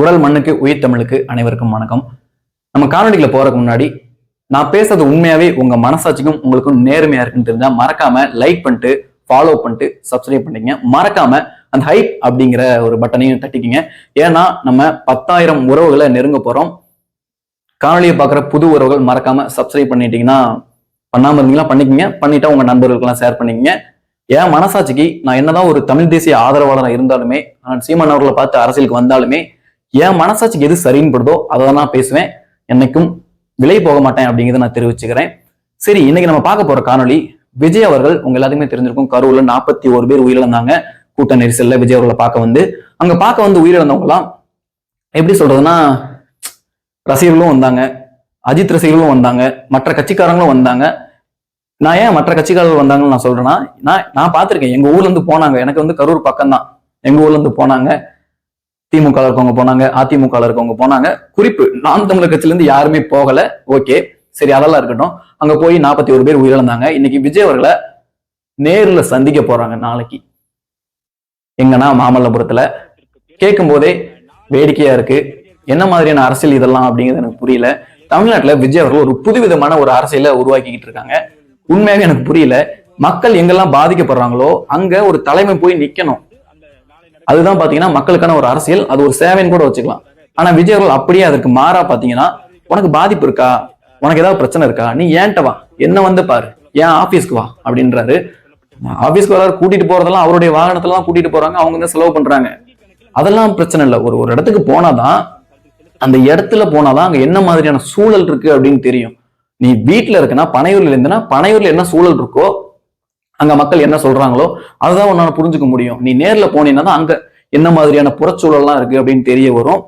உடல் மண்ணுக்கு உயிர் தமிழுக்கு அனைவருக்கும் வணக்கம். நம்ம காணொலிகளை போறதுக்கு முன்னாடி நான் பேசுறது உண்மையாவே உங்க மனசாட்சிக்கும் உங்களுக்கும் நேர்மையா இருக்குன்னு தெரிஞ்சா மறக்காம லைக் பண்ணிட்டு ஃபாலோ பண்ணிட்டு சப்ஸ்கிரைப் பண்ணிக்கங்க. மறக்காம அந்த ஹைப் அப்படிங்கிற ஒரு பட்டனையும் தட்டிக்கிங்க. ஏன்னா நம்ம பத்தாயிரம் உறவுகளை நெருங்க போறோம். காணொலியை பார்க்குற புது உறவுகள் மறக்காம சப்ஸ்கிரைப் பண்ணிட்டீங்கன்னா பண்ணாம இருந்தீங்களா பண்ணிக்கங்க. பண்ணிட்டா உங்க நண்பர்களுக்கெல்லாம் ஷேர் பண்ணிக்கங்க. என் மனசாட்சிக்கு நான் என்னதான் ஒரு தமிழ் தேசிய ஆதரவாளராக இருந்தாலுமே நான் சீமான் அவர்களை பார்த்து அரசியலுக்கு வந்தாலுமே என் மனசாட்சிக்கு எது சரின்னு படுதோ அதை தான் நான் பேசுவேன். என்னைக்கும் விலை போக மாட்டேன் அப்படிங்கிறத நான் தெரிவிச்சுக்கிறேன். சரி இன்னைக்கு நம்ம பார்க்க போற காணொளி விஜய் அவர்கள் உங்க எல்லாத்துக்குமே தெரிஞ்சிருக்கும் கரூர்ல நாற்பத்தி ஒரு பேர் உயிரிழந்தாங்க. கூட்ட நெரிசல்ல விஜய் அவர்களை பார்க்க வந்து அங்க பார்க்க வந்து உயிரிழந்தவங்கலாம் எப்படி சொல்றதுன்னா ரசிகர்களும் வந்தாங்க அஜித் ரசிகர்களும் வந்தாங்க மற்ற கட்சிக்காரங்களும் வந்தாங்க. நான் ஏன் மற்ற கட்சிக்காரர்கள் வந்தாங்கன்னு நான் சொல்றேன்னா நான் நான் பார்த்துருக்கேன். எங்க ஊர்ல இருந்து போனாங்க. எனக்கு வந்து கரூர் பக்கம் தான் எங்க ஊர்ல இருந்து போனாங்க. திமுக இருக்கவங்க போனாங்க அதிமுக இருக்கவங்க போனாங்க. குறிப்பு நான் தமிழர் கட்சியில இருந்து யாருமே போகல. ஓகே சரி அதெல்லாம் இருக்கட்டும். அங்க போய் நாற்பத்தி ஒரு பேர் உயிரிழந்தாங்க. இன்னைக்கு விஜய் அவர்களை நேர்ல சந்திக்க போறாங்க நாளைக்கு. எங்கன்னா மாமல்லபுரத்துல. கேட்கும் போதே வேடிக்கையா இருக்கு. என்ன மாதிரியான அரசியல் இதெல்லாம் அப்படிங்கிறது எனக்கு புரியல. தமிழ்நாட்டுல விஜய் அவர்கள் ஒரு புதுவிதமான ஒரு அரசியலை உருவாக்கிக்கிட்டு இருக்காங்க. உண்மையாவே எனக்கு புரியல. மக்கள் எங்கெல்லாம் பாதிக்கப்படுறாங்களோ அங்க ஒரு தலைமை போய் நிக்கணும். அதுதான் பாத்தீங்கன்னா மக்களுக்கான ஒரு அரசியல் அது ஒரு சேவைன்னு கூட வச்சுக்கலாம். ஆனா விஜய் அவர்கள் அப்படியே அதற்கு மாறா பாத்தீங்கன்னா உனக்கு பாதிப்பு இருக்கா? உனக்கு ஏதாவது பிரச்சனை இருக்கா? நீ ஏன்ட்ட வா. என்ன வந்து பாரு. ஏன் ஆபீஸ்க்கு வா அப்படின்றாரு. ஆபீஸ்க்கு வர கூட்டிட்டு போறதெல்லாம் அவருடைய வாகனத்துல தான் கூட்டிட்டு போறாங்க. அவங்க தான் செலவு பண்றாங்க? அதெல்லாம் பிரச்சனை இல்லை. ஒரு ஒரு இடத்துக்கு போனாதான் அந்த இடத்துல போனாதான் அங்க என்ன மாதிரியான சூழல் இருக்கு அப்படின்னு தெரியும். நீ வீட்டுல இருக்குன்னா பனையூர்ல இருந்தனா பனையூர்ல என்ன சூழல் இருக்கோ அங்க மக்கள் என்ன சொல்றாங்களோ அதுதான் உன்னால புரிஞ்சுக்க முடியும். நீ நேர்ல போனீங்கன்னா தான் அங்க என்ன மாதிரியான புறச்சூழல்லாம் இருக்கு அப்படின்னு தெரிய வரும்.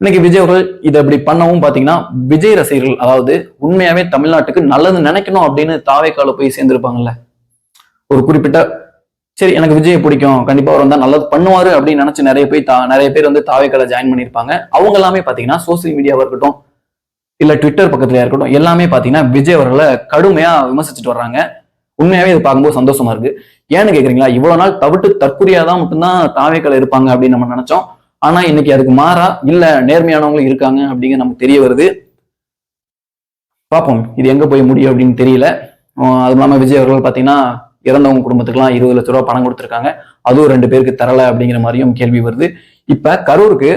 இன்னைக்கு விஜய் அவர்கள் இதை இப்படி பண்ணவும் பாத்தீங்கன்னா விஜய் ரசிகர்கள் அதாவது உண்மையாவே தமிழ்நாட்டுக்கு நல்லது நினைக்கணும் அப்படின்னு தாவேக்கால போய் சேர்ந்திருப்பாங்கல்ல. ஒரு குறிப்பிட்ட சரி எனக்கு விஜயை பிடிக்கும் கண்டிப்பா அவர் வந்தா நல்லது பண்ணுவாரு அப்படின்னு நினைச்சு நிறைய பேர் தா நிறைய பேர் வந்து தாவேக்கால ஜாயின் பண்ணியிருப்பாங்க. அவங்க எல்லாமே பாத்தீங்கன்னா சோசியல் மீடியாவா இருக்கட்டும் இல்ல ட்விட்டர் பக்கத்துலயா இருக்கட்டும் எல்லாமே பாத்தீங்கன்னா விஜய் அவர்களை கடுமையா விமர்சிச்சுட்டு வர்றாங்க. உண்மையாவே இது பார்க்கும்போது சந்தோஷமா இருக்கு. ஏன்னு கேக்குறீங்களா? இவ்வளவு நாள் தவிட்டு தற்குறியா தான் மட்டும்தான் தாவேக்கள் இருப்பாங்க அப்படின்னு நம்ம நினைச்சோம். ஆனா இன்னைக்கு அதுக்கு மாறா இல்ல நேர்மையானவங்களும் இருக்காங்க அப்படிங்க நமக்கு தெரிய வருது. பார்ப்போம். இது எங்க போய் முடியும் அப்படின்னு தெரியல. அது இல்லாம விஜய் அவர்கள் பாத்தீங்கன்னா இறந்தவங்க குடும்பத்துக்குலாம் இருபது லட்ச ரூபா பணம் கொடுத்துருக்காங்க. அதுவும் ரெண்டு பேருக்கு தரல அப்படிங்கிற மாதிரியும் கேள்வி வருது. இப்ப கரூருக்கு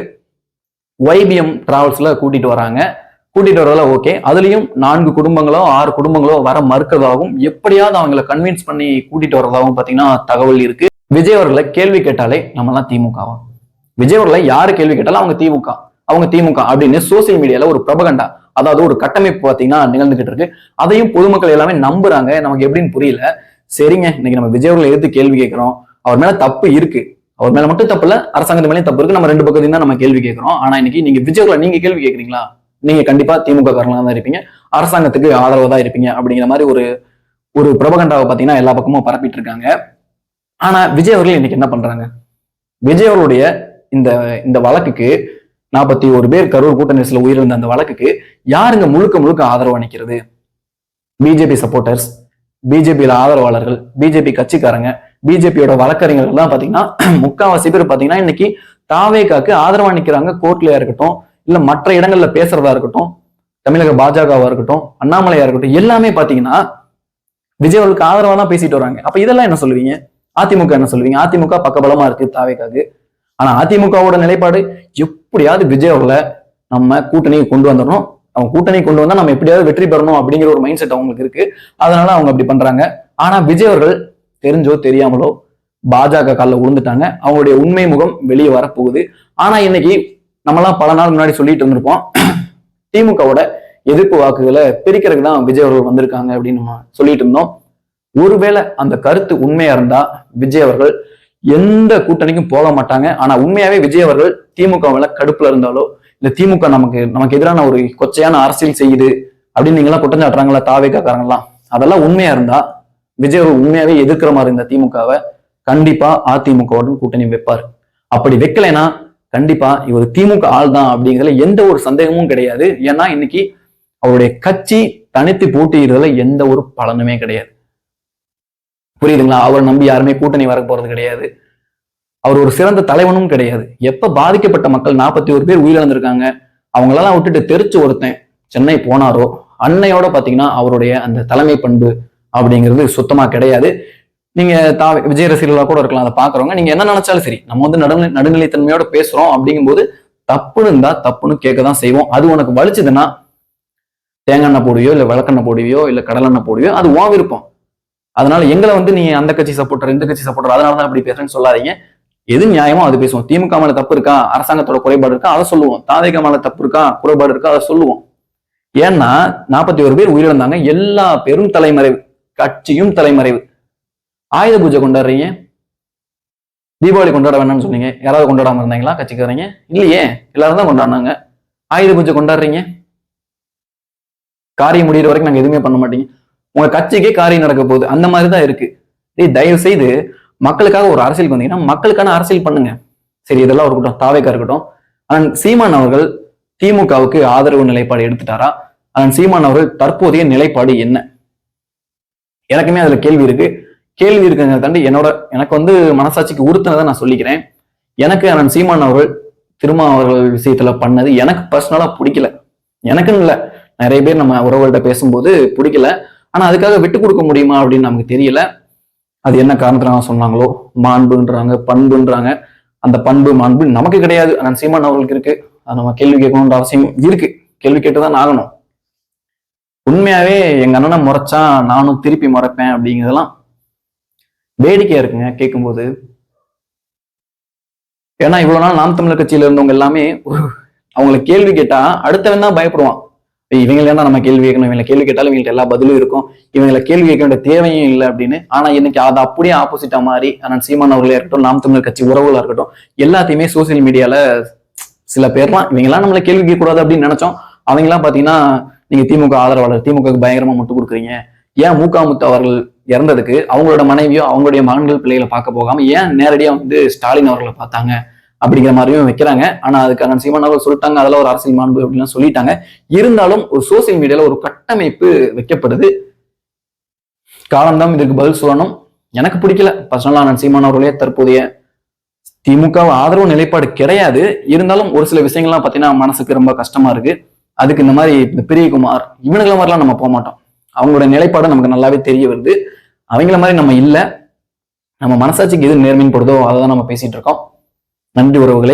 ஒய்பிஎம் டிராவல்ஸ்ல கூட்டிட்டு வராங்க. கூட்டிட்டு வரதால ஓகே அதுலயும் நான்கு குடும்பங்களோ ஆறு குடும்பங்களோ வர மறுக்கிறதாகவும் எப்படியாவது அவங்கள கன்வின்ஸ் பண்ணி கூட்டிட்டு வரதாகவும் பாத்தீங்கன்னா தகவல் இருக்கு. விஜய் அவர்களை கேள்வி கேட்டாலே நம்மலாம் திமுகவா விஜய் அவர்களை யாரு கேள்வி கேட்டாலும் அவங்க திமுக. அவங்க திமுக அப்படின்னு சோசியல் மீடியால ஒரு பிரபகண்டா அதாவது ஒரு கட்டமைப்பு பாத்தீங்கன்னா நிகழ்ந்துகிட்டு இருக்கு. அதையும் பொதுமக்கள் எல்லாமே நம்புறாங்க. நமக்கு எப்படின்னு புரியல. சரிங்க இன்னைக்கு நம்ம விஜய் அவர்களை கேள்வி கேட்கிறோம். அவர் மேல தப்பு இருக்கு. அவர் மேல மட்டும் தப்பு இல்ல அரசாங்கத்து மேலேயும் தப்பு இருக்கு. நம்ம ரெண்டு பக்கத்தையும் தான் நம்ம கேள்வி கேட்கிறோம். ஆனா இன்னைக்கு நீங்க விஜய் அவர்களை நீங்க கேள்வி கேட்கறீங்களா? நீங்க கண்டிப்பா திமுக காரணம் தான் இருப்பீங்க. அரசாங்கத்துக்கு ஆதரவு தான் இருப்பீங்க அப்படிங்கிற மாதிரி ஒரு ஒரு பிரபகண்டாவை பாத்தீங்கன்னா எல்லா பக்கமும் பரப்பிட்டு இருக்காங்க. ஆனா விஜய் அவர்கள் இன்னைக்கு என்ன பண்றாங்க? விஜய் அவர்களுடைய இந்த இந்த வழக்குக்கு நாற்பத்தி ஒரு பேர் கரூர் கூட்ட நெரிசல உயிரிழந்த அந்த வழக்குக்கு யாருங்க முழுக்க முழுக்க ஆதரவு அளிக்கிறது? பிஜேபி சப்போர்ட்டர்ஸ் பிஜேபியில ஆதரவாளர்கள் பிஜேபி கட்சிக்காரங்க பிஜேபியோட வழக்கறிஞர்கள் தான் பாத்தீங்கன்னா முக்காவாசி பேர் பாத்தீங்கன்னா இன்னைக்கு தாவேக்காக்கு ஆதரவா நிக்கிறாங்க கோர்ட்லயா இருக்கட்டும் இல்ல மற்ற இடங்கள்ல பேசுறதா இருக்கட்டும் தமிழக பாஜகவா இருக்கட்டும் அண்ணாமலையா இருக்கட்டும் எல்லாமே பாத்தீங்கன்னா விஜய் அவர்களுக்கு ஆதரவா தான் பேசிட்டு வராங்க. அப்ப இதெல்லாம் என்ன சொல்லுவீங்க? அதிமுக என்ன சொல்லுவீங்க? அதிமுக பக்கபலமா இருக்கு தாவேக்காக்கு. ஆனா அதிமுகவோட நிலைப்பாடு எப்படியாவது விஜய் அவர்களை நம்ம கூட்டணியை கொண்டு வந்துடணும். அவங்க கூட்டணி கொண்டு வந்தா நம்ம எப்படியாவது வெற்றி பெறணும் அப்படிங்கிற ஒரு மைண்ட் செட் அவங்களுக்கு இருக்கு. அதனால அவங்க அப்படி பண்றாங்க. ஆனா விஜய் அவர்கள் தெரிஞ்சோ தெரியாமலோ பாஜக காலில் விழுந்துட்டாங்க அவங்களுடைய உண்மை முகம் வெளியே வரப்போகுது. ஆனா இன்னைக்கு நம்மலாம் பல நாள் முன்னாடி சொல்லிட்டு இருந்திருப்போம். திமுகவோட எதிர்ப்பு வாக்குகளை பிரிக்கிறதுக்கு தான் விஜய் அவர்கள் வந்திருக்காங்க அப்படின்னு நம்ம சொல்லிட்டு இருந்தோம். ஒருவேளை அந்த கருத்து உண்மையா இருந்தா விஜய் அவர்கள் எந்த கூட்டணிக்கும் போக மாட்டாங்க. ஆனா உண்மையாவே விஜய் அவர்கள் திமுக மேல கடுப்புல இருந்தாலோ இல்ல திமுக நமக்கு நமக்கு எதிரான ஒரு கொச்சையான அரசியல் செய்யுது அப்படின்னு நீங்களாம் குற்றம் சாட்டுறாங்களா தாவேக்காரங்களாம் அதெல்லாம் உண்மையா இருந்தா விஜய் அவர்கள் உண்மையாவே எதிர்க்கிற மாதிரி இருந்த திமுகவை கண்டிப்பா அதிமுகவுடன் கூட்டணி வைப்பார். அப்படி வைக்கலைன்னா கண்டிப்பா இவர் திமுக ஆள் தான் அப்படிங்கிறதுல எந்த ஒரு சந்தேகமும் கிடையாது. ஏன்னா இன்னைக்கு அவருடைய கட்சி தனித்து போட்டியிடுறதுல எந்த ஒரு பலனுமே கிடையாது. புரியுதுங்களா? அவரை நம்பி யாருமே கூட்டணி வர போறது கிடையாது. அவர் ஒரு சிறந்த தலைவனும் கிடையாது. எப்ப பாதிக்கப்பட்ட மக்கள் நாற்பத்தி ஒரு பேர் உயிரிழந்திருக்காங்க அவங்களெல்லாம் விட்டுட்டு தெரிச்சு ஒருத்தன் சென்னை போனாரோ அன்னையோட பாத்தீங்கன்னா அவருடைய அந்த தலைமை பண்பு அப்படிங்கிறது சுத்தமா கிடையாது. நீங்க தா விஜய் ரசிகர்களா கூட இருக்கலாம் அதை பாக்குறவங்க நீங்க என்ன நினைச்சாலும் சரி நம்ம வந்து நடுநிலை நடுநிலைத்தன்மையோட பேசுறோம் அப்படிங்கும்போது தப்புன்னு இருந்தா தப்புன்னு கேட்க தான் செய்வோம். அது உனக்கு வலிச்சதுன்னா தேங்காய் எண்ணெய் போடுவியோ இல்ல விளக்கெண்ணெய் போடுவியோ இல்ல கடலெண்ணெய் போடுவியோ அது ஓ விருப்பம். அதனால எங்களை வந்து நீ அந்த கட்சி சப்போர்ட்டர் இந்த கட்சி சப்போர்ட்டர் அதனால தான் அப்படி பேசுறேன்னு சொல்லாதீங்க. எது நியாயமோ அது பேசுவோம். திமுக மேல தப்பு இருக்கா? அரசாங்கத்தோட குறைபாடு இருக்கா? அதை சொல்லுவோம். தாவேக மேல தப்பு இருக்கா? குறைபாடு இருக்கா? அதை சொல்லுவோம். ஏன்னா நாற்பத்தி ஒரு பேர் உயிரிழந்தாங்க. எல்லா பேரும் தலைமறைவு கட்சியும் தலைமறைவு. ஆயுத பூஜை கொண்டாடுறீங்க? தீபாவளி கொண்டாட வேணாம்னு சொன்னீங்க. யாராவது கொண்டாடாம இருந்தாங்களா? கட்சிக்காரங்க? இல்லையே. எல்லாரும் தான் கொண்டாடினாங்க. ஆயுத பூஜை கொண்டாடுறீங்க? காரியம் முடிகிற வரைக்கும் நாங்கள் எதுவுமே பண்ண மாட்டீங்க. உங்க கட்சிக்கே காரியம் நடக்க போகுது. அந்த மாதிரி தான் இருக்கு. டேய் தயவு செய்து மக்களுக்காக ஒரு அரசியலுக்கு வந்தீங்கன்னா மக்களுக்கான அரசியல் பண்ணுங்க. சரி இதெல்லாம் இருக்கட்டும். தாவேக்கா இருக்கட்டும். ஆனால் சீமான் அவர்கள் திமுகவுக்கு ஆதரவு நிலைப்பாடு எடுத்துட்டாரா? அதன் சீமான் அவர்கள் தற்போதைய நிலைப்பாடு என்ன? எனக்குமே அதுல கேள்வி இருக்கு. கேள்வி இருக்குங்க தாண்டி என்னோட எனக்கு வந்து மனசாட்சிக்கு உறுத்தினதை நான் சொல்லிக்கிறேன். எனக்கு அண்ணன் சீமான் அவர்கள் திருமா அவர்கள் விஷயத்துல பண்ணது எனக்கு பர்சனலா பிடிக்கல. எனக்குன்னு இல்லை. நிறைய பேர் நம்ம உறவுகள்கிட்ட பேசும்போது பிடிக்கல. ஆனா அதுக்காக விட்டு கொடுக்க முடியுமா அப்படின்னு நமக்கு தெரியல. அது என்ன காரணத்தினால சொன்னாங்களோ? மாண்புன்றாங்க பண்புன்றாங்க. அந்த பண்பு மாண்பு நமக்கு கிடையாது. அண்ணன் சீமான் அவர்களுக்கு இருக்கு. அது நம்ம கேள்வி கேட்கணுன்ற அவசியம் இருக்கு. கேள்வி கேட்டுதான் ஆகணும். உண்மையாவே எங்க அண்ணனை முறைச்சா நானும் திருப்பி முறைப்பேன் அப்படிங்கிறதெல்லாம் வேடிக்கையா இருக்குங்க கேட்கும்போது ஏன்னா இவ்வளவு நாள் நாம் தமிழர் கட்சியில இருந்தவங்க எல்லாமே ஒரு- அவங்கள கேள்வி கேட்டா அடுத்தவன் தான் பயப்படுவான். இவங்களை ஏன்டா நம்ம கேள்வி கேட்கணும்? இவங்களை கேள்வி கேட்டாலும் இவங்களுக்கு எல்லா பதிலும் இருக்கும். இவங்களை கேள்வி கேட்க வேண்டிய தேவையும் இல்லை அப்படின்னு. ஆனா இன்னைக்கு அது அப்படியே ஆப்போசிட்டா மாறி அண்ணன் சீமான் அவர்களே இருக்கட்டும் நாம் தமிழர் கட்சி உறவுகளா இருக்கட்டும் எல்லாத்தையுமே சோசியல் மீடியால சில பேர்லாம் இவங்கெல்லாம் நம்மள கேள்வி கேட்க கூடாது அப்படின்னு நினைச்சோம். அவங்கெல்லாம் பாத்தீங்கன்னா நீங்க திமுக ஆதரவாளர் திமுக பயங்கரமா முட்டு கொடுக்குறீங்க. ஏன் மூகா முத்து அவர்கள் இறந்ததுக்கு அவங்களோட மனைவியோ அவங்களுடைய மகன்கள் பிள்ளைகளை பார்க்க போகாம ஏன் நேரடியாக வந்து ஸ்டாலின் அவர்களை பார்த்தாங்க அப்படிங்கிற மாதிரியும் வைக்கிறாங்க. ஆனா அதுக்கான சீமான் அவர்கள் சொல்லிட்டாங்க. அதெல்லாம் ஒரு அரசியல் மாண்பு அப்படின்லாம் சொல்லிட்டாங்க. இருந்தாலும் ஒரு சோசியல் மீடியால ஒரு கட்டமைப்பு வைக்கப்படுது. காலம்தான் இதுக்கு பதில் சொல்லணும். எனக்கு பிடிக்கல. பர்சனலா நான் சீமான் அவர்களே தற்போதைய திமுக ஆதரவு நிலைப்பாடு கிடையாது. இருந்தாலும் ஒரு சில விஷயங்கள்லாம் பார்த்தீங்கன்னா மனசுக்கு ரொம்ப கஷ்டமா இருக்கு. அதுக்கு இந்த மாதிரி இந்த பெரியகுமார் இவனுங்கள மாதிரிலாம் நம்ம போக மாட்டோம். அவங்களோட நிலைப்பாடு நமக்கு நல்லாவே தெரிய வருது. அவங்கள மாதிரி நம்ம இல்லை. நம்ம மனசாட்சிக்கு எது நேர்மையின் படுதோ அதை தான் நம்ம பேசிட்டு இருக்கோம். நன்றி உறவுகளை.